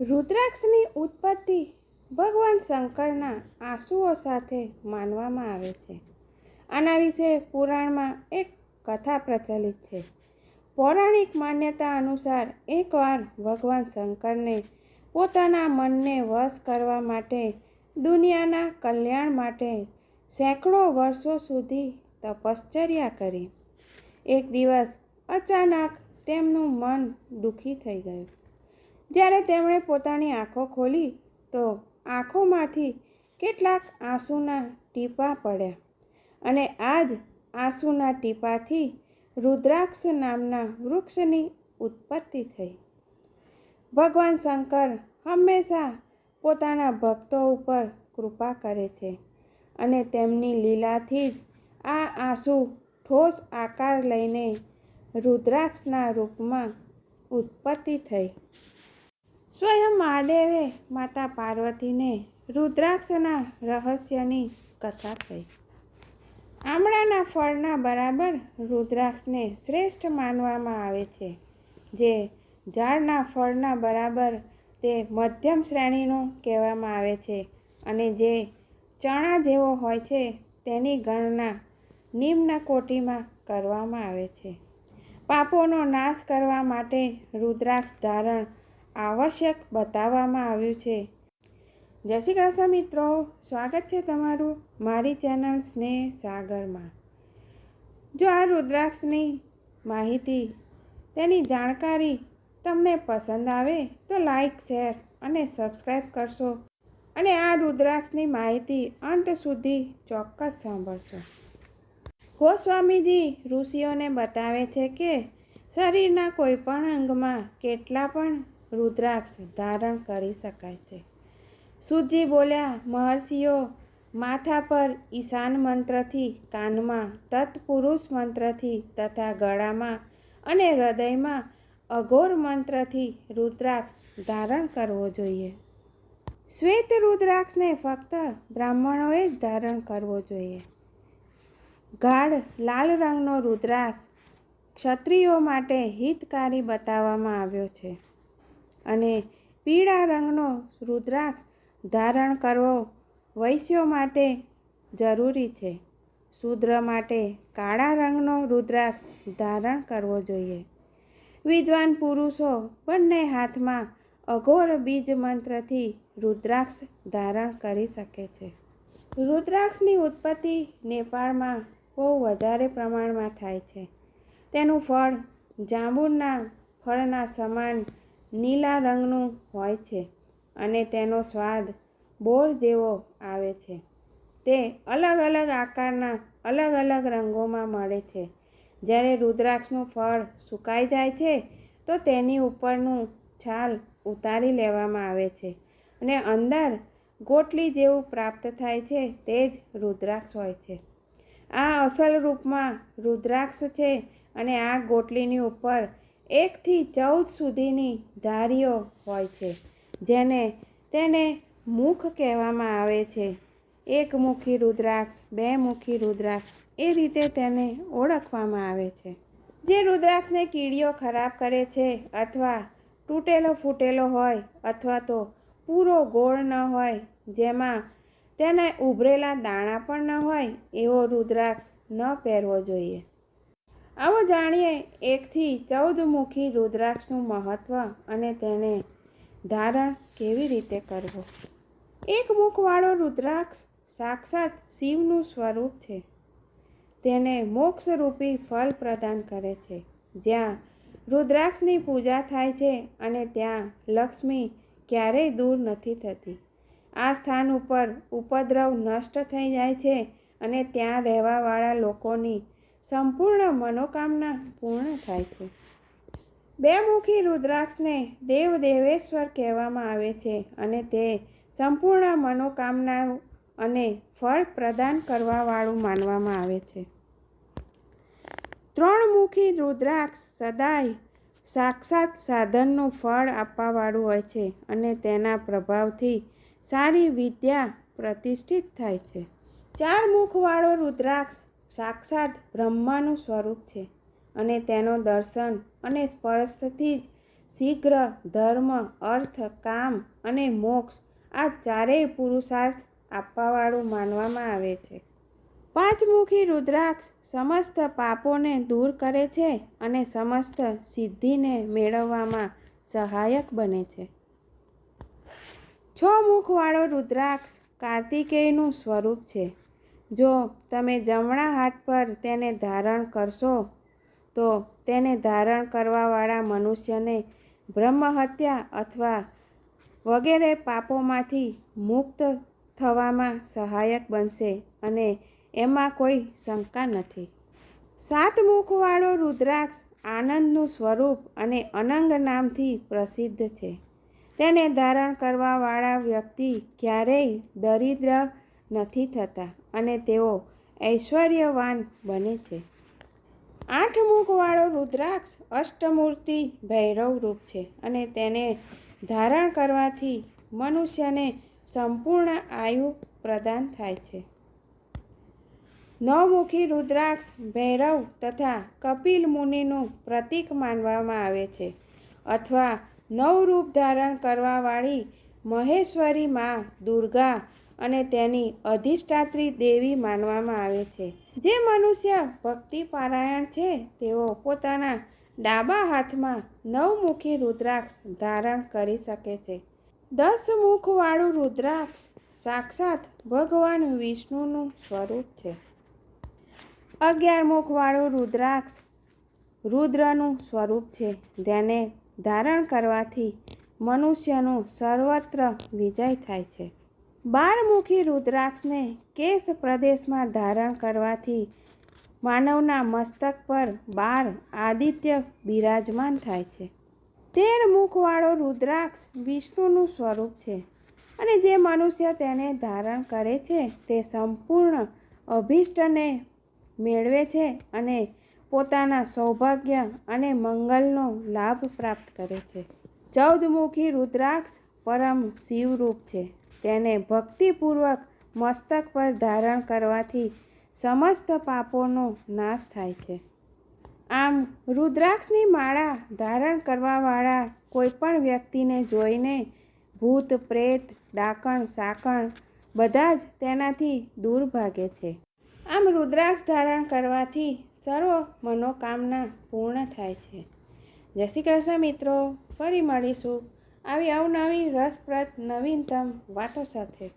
રુદ્રાક્ષની ઉત્પત્તિ ભગવાન શંકરના આંસુઓ સાથે માનવામાં આવે છે. આના વિશે પુરાણમાં એક કથા પ્રચલિત છે. પૌરાણિક માન્યતા અનુસાર એકવાર ભગવાન શંકરને પોતાના મનને વશ કરવા માટે દુનિયાના કલ્યાણ માટે સેંકડો વર્ષો સુધી તપશ્ચર્યા કરી. એક દિવસ અચાનક તેમનું મન દુઃખી થઈ ગયું. જ્યારે તેમણે પોતાની આંખો ખોલી તો આંખોમાંથી કેટલાક આંસુના ટીપાં પડ્યા. અને આ જ આંસુના ટીપાથી રુદ્રાક્ષ નામના વૃક્ષની ઉત્પત્તિ થઈ. ભગવાન શંકર હંમેશા પોતાના ભક્તો ઉપર કૃપા કરે છે અને તેમની લીલાથી જ આ આંસુ ઠોસ આકાર લઈને રુદ્રાક્ષના રૂપમાં ઉત્પત્તિ થઈ. સ્વયં મહાદેવે માતા પાર્વતીને રુદ્રાક્ષના રહસ્યની કથા કહી. આમળાના ફળના બરાબર રુદ્રાક્ષને શ્રેષ્ઠ માનવામાં આવે છે. જે ઝાડના ફળના બરાબર તે મધ્યમ શ્રેણીનો કહેવામાં આવે છે અને જે ચણા જેવો હોય છે તેની ગણના નિમ્ન કોટીમાં કરવામાં આવે છે. પાપોનો નાશ કરવા માટે રુદ્રાક્ષ ધારણ આવશ્યક બતાવવામાં આવ્યું છે. જય શ્રી કૃષ્ણ મિત્રો, સ્વાગત છે તમારું મારી ચેનલ સ્નેહ સાગરમાં. જો આ રુદ્રાક્ષની માહિતી, તેની જાણકારી તમને પસંદ આવે, તો લાઈક, શેર અને સબસ્ક્રાઈબ કરશો અને આ રુદ્રાક્ષની માહિતી અંત સુધી ચોક્કસ સાંભળશો. ગોસ્વામીજી ઋષિઓને બતાવે છે કે શરીરના કોઈપણ અંગમાં કેટલા પણ રુદ્રાક્ષ ધારણ કરી શકાય છે. સુજી બોલ્યા, મહર્ષિઓ, માથા પર ઈશાન મંત્રથી, કાનમાં તત્પુરુષ મંત્રથી તથા ગળામાં અને હૃદયમાં અઘોર મંત્રથી રુદ્રાક્ષ ધારણ કરવો જોઈએ. શ્વેત રુદ્રાક્ષને ફક્ત બ્રાહ્મણોએ જ ધારણ કરવો જોઈએ. ગાઢ, લાલ રંગનો રુદ્રાક્ષ ક્ષત્રિયો માટે હિતકારી બતાવવામાં આવ્યો છે. અને પીળા રંગનો રુદ્રાક્ષ ધારણ કરવો વૈશ્યો માટે જરૂરી છે. શૂદ્ર માટે કાળા રંગનો રુદ્રાક્ષ ધારણ કરવો જોઈએ. વિદ્વાન પુરુષો બંને હાથમાં અઘોર બીજ મંત્રથી રુદ્રાક્ષ ધારણ કરી શકે છે. રુદ્રાક્ષની ઉત્પત્તિ નેપાળમાં બહુ વધારે પ્રમાણમાં થાય છે. તેનું ફળ જાંબુના ફળના સમાન નીલા રંગનું હોય છે અને તેનો સ્વાદ બોર જેવો આવે છે. તે અલગ અલગ આકારના અલગ અલગ રંગોમાં મળે છે. જ્યારે રુદ્રાક્ષનું ફળ સુકાઈ જાય છે, તો તેની ઉપરનું છાલ ઉતારી લેવામાં આવે છે અને અંદર ગોટલી જેવું પ્રાપ્ત થાય છે તે જ રુદ્રાક્ષ હોય છે. આ અસલ રૂપમાં રુદ્રાક્ષ છે અને આ ગોટલીની ઉપર એકથી ચૌદ સુધીની ધારીઓ હોય છે, જેને તેને મુખ કહેવામાં આવે છે. એક મુખી રુદ્રાક્ષ, બે મુખી રુદ્રાક્ષ, એ રીતે તેને ઓળખવામાં આવે છે. જે રુદ્રાક્ષને કીડીઓ ખરાબ કરે છે અથવા તૂટેલો ફૂટેલો હોય અથવા તો પૂરો ગોળ ન હોય, જેમાં તેને ઉભરેલા દાણા પણ ન હોય, એવો રુદ્રાક્ષ ન પહેરવો જોઈએ. આવો જાણીએ, એકથી ચૌદ મુખી રુદ્રાક્ષનું મહત્ત્વ અને તેને ધારણ કેવી રીતે કરવું? એક મુખવાળો રુદ્રાક્ષ સાક્ષાત શિવનું સ્વરૂપ છે. તેને મોક્ષરૂપી ફળ પ્રદાન કરે છે. જ્યાં રુદ્રાક્ષની પૂજા થાય છે અને ત્યાં લક્ષ્મી ક્યારેય દૂર નથી થતી. આ સ્થાન ઉપર ઉપદ્રવ નષ્ટ થઈ જાય છે અને ત્યાં રહેવાવાળા લોકોની સંપૂર્ણ મનોકામના પૂર્ણ થાય છે. બેમુખી રુદ્રાક્ષને દેવ દેવેશ્વર કહેવામાં આવે છે અને તે સંપૂર્ણ મનોકામના અને ફળ પ્રદાન કરવાવાળું માનવામાં આવે છે. ત્રણમુખી રુદ્રાક્ષ સદાય સાક્ષાત સાધનનું ફળ આપવાવાળું હોય છે અને તેના પ્રભાવથી સારી વિદ્યા પ્રતિષ્ઠિત થાય છે. ચાર મુખવાળો રુદ્રાક્ષ સાક્ષાત બ્રહ્માનું સ્વરૂપ છે અને તેનો દર્શન અને સ્પર્શથી જ શીઘ્ર ધર્મ, અર્થ, કામ અને મોક્ષ આ ચારેય પુરુષાર્થ આપવાવાળું માનવામાં આવે છે. પાંચમુખી રુદ્રાક્ષ સમસ્ત પાપોને દૂર કરે છે અને સમસ્ત સિદ્ધિને મેળવવામાં સહાયક બને છે. છ મુખવાળો રુદ્રાક્ષ કાર્તિકેયનું સ્વરૂપ છે. જો તમે જમણા હાથ પર તેને ધારણ કરશો, તો તેને ધારણ કરવાવાળા મનુષ્યને બ્રહ્મહત્યા અથવા વગેરે પાપોમાંથી મુક્ત થવામાં સહાયક બનશે અને એમાં કોઈ શંકા નથી. સાત મુખવાળો રુદ્રાક્ષ આનંદનું સ્વરૂપ અને અનંગ નામથી પ્રસિદ્ધ છે. તેને ધારણ કરવાવાળા વ્યક્તિ ક્યારેય દરિદ્ર નથી થતા અને તેઓ ઐશ્વર્યવાન બને છે. આઠ મુખવાળો રુદ્રાક્ષ અષ્ટમૂર્તિ ભૈરવ રૂપ છે અને તેને ધારણ કરવાથી મનુષ્યને સંપૂર્ણ આયુ પ્રદાન થાય છે. નવમુખી રુદ્રાક્ષ ભૈરવ તથા કપિલ મુનિનું પ્રતીક માનવામાં આવે છે અથવા નવ રૂપ ધારણ કરવાવાળી મહેશ્વરી માં દુર્ગા અને તેની અધિષ્ઠાત્રી દેવી માનવામાં આવે છે. જે મનુષ્ય ભક્તિ પારાયણ છે, તેઓ પોતાના ડાબા હાથમાં નવમુખી રુદ્રાક્ષ ધારણ કરી શકે છે. દસ મુખવાળું રુદ્રાક્ષ સાક્ષાત ભગવાન વિષ્ણુનું સ્વરૂપ છે. અગિયાર મુખવાળું રુદ્રાક્ષ રુદ્રનું સ્વરૂપ છે. તેને ધારણ કરવાથી મનુષ્યનું સર્વત્ર વિજય થાય છે. બારમુખી રુદ્રાક્ષને કેશ પ્રદેશમાં ધારણ કરવાથી માનવના મસ્તક પર બાર આદિત્ય બિરાજમાન થાય છે. તેર મુખવાળો રુદ્રાક્ષ વિષ્ણુનું સ્વરૂપ છે અને જે મનુષ્ય તેને ધારણ કરે છે તે સંપૂર્ણ અભિષ્ટને મેળવે છે અને પોતાના સૌભાગ્ય અને મંગલનો લાભ પ્રાપ્ત કરે છે. ચૌદમુખી રુદ્રાક્ષ પરમ શિવરૂપ છે. તેને ભક્તિપૂર્વક મસ્તક પર ધારણ કરવાથી સમસ્ત પાપોનો નાશ થાય છે. આમ, રુદ્રાક્ષની માળા ધારણ કરવાવાળા કોઈપણ વ્યક્તિને જોઈને ભૂત, પ્રેત, ડાકણ, સાકણ બધા જ તેનાથી દૂર ભાગે છે. આમ, રુદ્રાક્ષ ધારણ કરવાથી સર્વ મનોકામના પૂર્ણ થાય છે. જય શ્રી કૃષ્ણ મિત્રો, ફરી મળીશું. આવી અવનવી રસપ્રદ નવીનતમ વાતો સાથે.